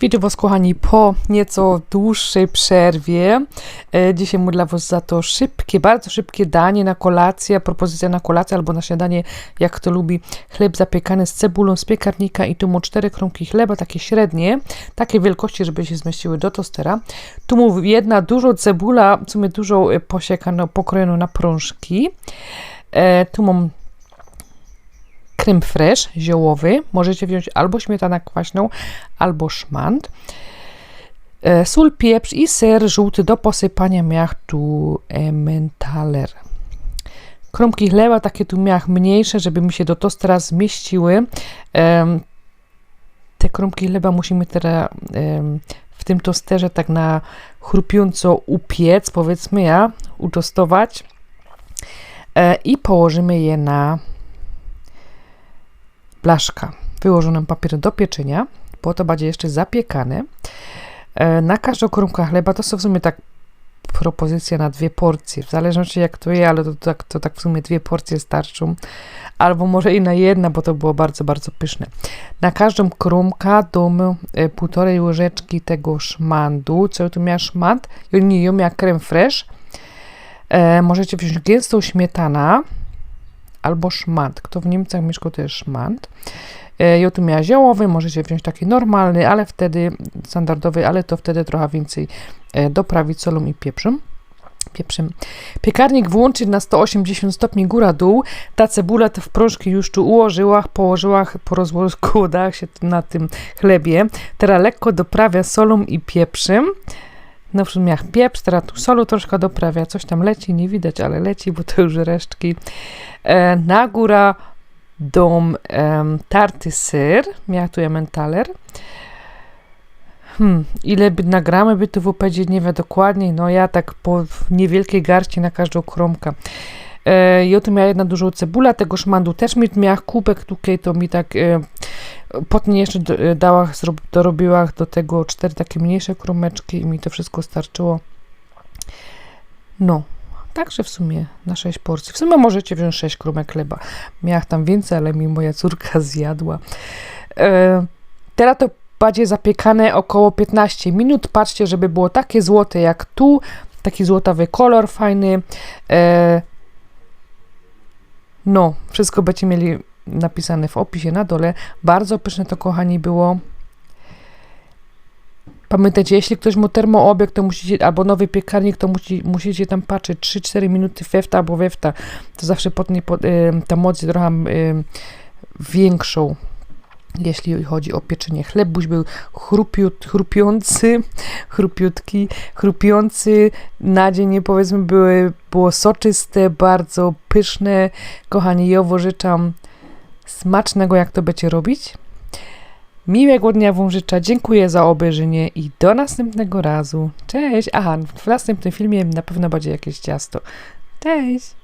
Witam Was, kochani, po nieco dłuższej przerwie. E, Dzisiaj mu dla Was za to szybkie, bardzo szybkie danie na kolację, propozycja na kolację albo na śniadanie, jak kto lubi. Chleb zapiekany z cebulą z piekarnika i tu mu cztery kromki chleba, takie średnie, takiej wielkości, żeby się zmieściły do tostera. Tu mu jedna dużo cebula, w sumie dużo e, posiekano, pokrojono na prążki. E, Tu mam fresh ziołowy. Możecie wziąć albo śmietanę kwaśną, albo szmand. E, Sól, pieprz i ser żółty do posypania miach tu Emmentaler. Kromki chleba, takie tu miach mniejsze, żeby mi się do tostera zmieściły. Te kromki chleba musimy teraz w tym tosterze tak na chrupiąco upiec, powiedzmy ja, utostować. E, I położymy je na blaszka. Wyłożę nam papier do pieczenia, bo to będzie jeszcze zapiekane. E, Na każdą kromkę chleba to są w sumie tak propozycja na dwie porcje, w zależności jak to je, ale to, tak, to tak w sumie dwie porcje starczą, albo może i na jedna, bo to było bardzo, bardzo pyszne. Na każdą kromkę damy e, półtorej łyżeczki tego szmandu, co tu miała szmand, nie, ja miała creme fresh, e, możecie wziąć gęstą śmietana, albo szmand. Kto w Niemcach mieszkał, to jest szmand. E, Ja tu miała ziołowy, możecie wziąć taki normalny, ale wtedy standardowy, ale to wtedy trochę więcej e, doprawić solą i pieprzem. Pieprzem. Piekarnik włączyć na 180 stopni góra-dół. Ta cebula te w proszki już tu ułożyła, położyła, porozkładała się na tym chlebie. Teraz lekko doprawia solą i pieprzem. No w sumie pieprz, teraz tu solu troszkę doprawia, coś tam leci, nie widać, ale leci, bo to już resztki. E, na góra dom em, tarty syr, miała tu emmentaler. Hmm, ile by nagramy by tu w opedzie, nie wiem dokładnie, no ja tak po niewielkiej garści na każdą kromkę. E, ja tu miała jedna dużą cebula, tego szmandu też mi miała kubek tutaj, to mi tak e, potem jeszcze e, dała, dorobiła do tego cztery takie mniejsze kromeczki i mi to wszystko starczyło. No, także w sumie na 6 porcji. W sumie możecie wziąć 6 kromek chleba. Miała tam więcej, ale mi moja córka zjadła. E, teraz to będzie zapiekane około 15 minut. Patrzcie, żeby było takie złote jak tu. Taki złotawy kolor fajny. E, no, wszystko będziecie mieli napisane w opisie na dole. Bardzo pyszne to, kochani, było. Pamiętajcie, jeśli ktoś ma termoobieg, to musicie, albo nowy piekarnik, to musi, musicie tam patrzeć 3-4 minuty wefta albo wefta. To zawsze potnie pod, y, ta moc trochę y, większą, jeśli chodzi o pieczenie. Chlebuś był chrupiut, chrupiący, chrupiutki, chrupiący. Nadzienie, powiedzmy, były, było soczyste, bardzo pyszne. Kochani, Jowo życzę smacznego, jak to będziecie robić. Miłego dnia Wam życzę, dziękuję za obejrzenie i do następnego razu. Cześć! Aha, w następnym filmie na pewno będzie jakieś ciasto. Cześć!